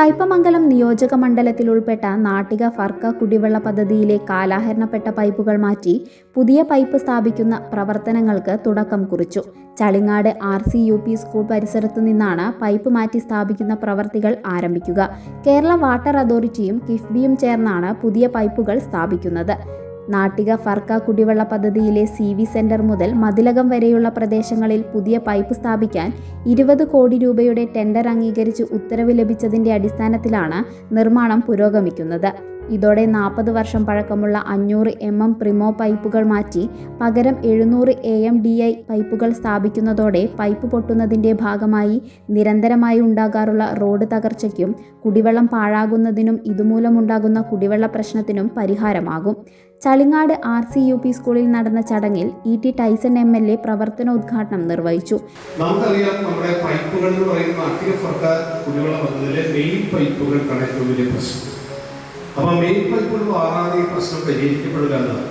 കയ്പമംഗലം നിയോജക മണ്ഡലത്തിൽ ഉൾപ്പെട്ട നാട്ടിക ഫർക്ക കുടിവെള്ള പദ്ധതിയിലെ കാലാഹരണപ്പെട്ട പൈപ്പുകൾ മാറ്റി പുതിയ പൈപ്പ് സ്ഥാപിക്കുന്ന പ്രവർത്തനങ്ങൾക്ക് തുടക്കം കുറിച്ചു. Chalingad R C U P school പരിസരത്തു നിന്നാണ് പൈപ്പ് മാറ്റി സ്ഥാപിക്കുന്ന പ്രവർത്തികൾ ആരംഭിക്കുക. കേരള വാട്ടർ അതോറിറ്റിയും കിഫ്ബിയും ചേർന്നാണ് പുതിയ പൈപ്പുകൾ സ്ഥാപിക്കുന്നത്. നാട്ടിക ഫർക്ക കുടിവെള്ള പദ്ധതിയിലെ സി വി സെന്റർ മുതൽ മതിലകം വരെയുള്ള പ്രദേശങ്ങളിൽ പുതിയ പൈപ്പ് സ്ഥാപിക്കാൻ ഇരുപത് കോടി രൂപയുടെ ടെൻഡർ അംഗീകരിച്ച് ഉത്തരവ് ലഭിച്ചതിന്റെ അടിസ്ഥാനത്തിലാണ് നിർമ്മാണം പുരോഗമിക്കുന്നത്. ഇതോടെ നാൽപ്പത് വർഷം പഴക്കമുള്ള അഞ്ഞൂറ് എം എം പ്രിമോ പൈപ്പുകൾ മാറ്റി പകരം എഴുന്നൂറ് എ എം ഡി ഐ പൈപ്പുകൾ സ്ഥാപിക്കുന്നതോടെ പൈപ്പ് പൊട്ടുന്നതിന്റെ ഭാഗമായി നിരന്തരമായി ഉണ്ടാകാറുള്ള റോഡ് തകർച്ചയ്ക്കും കുടിവെള്ളം പാഴാകുന്നതിനും ഇതുമൂലമുണ്ടാകുന്ന കുടിവെള്ള പ്രശ്നത്തിനും പരിഹാരമാകും. Chalingad R C U P സ്കൂളിൽ നടന്ന ചടങ്ങിൽ E T Tyson M L A പ്രവർത്തനോദ്ഘാടനം നിർവഹിച്ചു. നമുക്കറിയാം നമ്മുടെ പൈപ്പുകൾ എന്ന് പറയുന്ന അഖില സർക്കാർ കുടിവെള്ള പദ്ധതിയിലെ മെയിൻ പൈപ്പുകൾ ഏറ്റവും വലിയ പ്രശ്നം. അപ്പൊ മെയിൻ പലപ്പോഴും ആറാതെ ഈ പ്രശ്നം പരിഹരിക്കപ്പെടുക എന്നാണ്.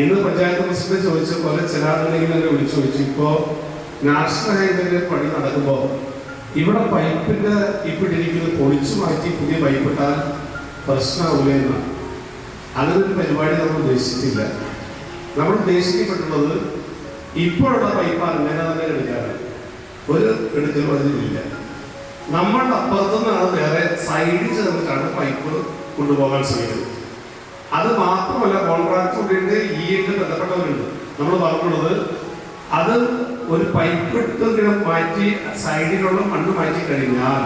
ഇന്ന് പഞ്ചായത്ത് പ്രസിഡന്റ് ചോദിച്ച പോലെ ചില ആളുകളെങ്കിലും എന്നെ വിളിച്ചു ചോദിച്ചു. ഇപ്പോ നാഷണൽ ഹൈവേയിലെ പണി നടക്കുമ്പോ ഇവിടെ പൈപ്പിന്റെ ഇപ്പിട്ടിരിക്കുന്നത് പൊളിച്ചു മാറ്റി പുതിയ പൈപ്പ് ഇട്ടാൽ പ്രശ്നമാവില്ല എന്നാണ്. അങ്ങനെ ഒരു പരിപാടി നമ്മൾ ഉദ്ദേശിച്ചിട്ടില്ല. നമ്മൾ ഉദ്ദേശിക്കപ്പെട്ടുള്ളത് ഇപ്പോഴുള്ള പൈപ്പ് അങ്ങനെ തന്നെ എടുക്കാറ്. ഒരു എടുക്കൽ അതിലില്ല. നമ്മളുടെ അപ്പുറത്തു നിന്നാണ് വേറെ സൈഡിൽ ചേർന്നിട്ടാണ് പൈപ്പ് കൊണ്ടുപോകാൻ ശ്രമിക്കുന്നത്. അത് മാത്രമല്ല കോൺട്രാക്ടറുണ്ട് ഈ ആയിട്ട് ബന്ധപ്പെട്ടവരുണ്ട്. നമ്മൾ പറഞ്ഞുള്ളത് അത് ഒരു പൈപ്പ് ഇട്ട് മാറ്റി സൈഡിലുള്ള മണ്ണ് മാറ്റി കഴിഞ്ഞാൽ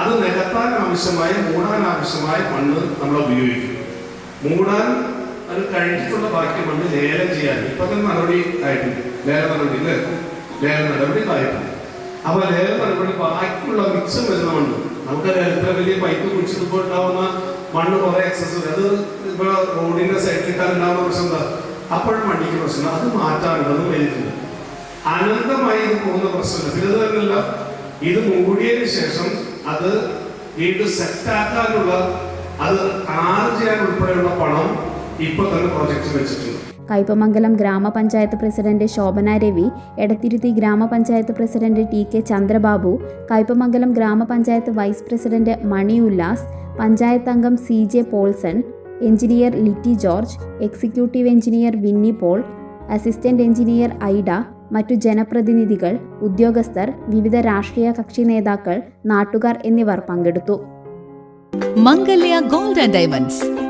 അത് നികത്താൻ ആവശ്യമായ മൂടാൻ ആവശ്യമായ മണ്ണ് നമ്മൾ ഉപയോഗിക്കും. മൂടാൻ അത് കഴിഞ്ഞിട്ടുള്ള ബാക്കി മണ്ണ് ലേലം ചെയ്യാൻ. ഇപ്പൊ തന്നെ നടപടി ആയിട്ടുണ്ട്. ലേല നടപടി അല്ലേ ലേല നടപടി ആയിട്ടുണ്ട്. അപ്പൊ ലേല നടപടി ബാക്കിയുള്ള മിച്ചം വരുന്ന മണ്ണ് നമുക്കറിയാം ഇത്ര വലിയ പൈപ്പ് കുടിച്ചിട്ട് ഉണ്ടാവുന്ന മണ്ണ് കുറെ എക്സസ് അത് ഇപ്പൊ റോഡിന്റെ സൈഡിലിട്ടാൽ ഉണ്ടാവുന്ന പ്രശ്നം എന്താ? അപ്പോഴും വണ്ടിക്ക് പ്രശ്നം. അത് മാറ്റാനുള്ളത് വരുന്നുണ്ട് അനന്തമായി ഇത് പോകുന്ന പ്രശ്നമില്ല. പിന്നെ തന്നെയല്ല ഇത് മൂടിയതിനു ശേഷം അത് വീണ്ടും സെറ്റാക്കാനുള്ള അത് ആർജ് ചെയ്യാൻ ഉൾപ്പെടെയുള്ള പണം ഇപ്പൊ തന്നെ പ്രൊജക്ട് വെച്ചിട്ടുണ്ട്. കയ്പമംഗലം ഗ്രാമപഞ്ചായത്ത് president Shobhana Ravi Edathiruthy gram panchayat president T K Chandrababu Kaipamangalam gram panchayat vice president Mani Ullas panchayat അംഗം C J Polson engineer Litty George executive engineer Winnie Paul assistant engineer Aida മറ്റു ജനപ്രതിനിധികൾ ഉദ്യോഗസ്ഥർ വിവിധ രാഷ്ട്രീയ കക്ഷി നേതാക്കൾ നാട്ടുകാർ എന്നിവർ പങ്കെടുത്തു. ഡയമണ്ട്സ്.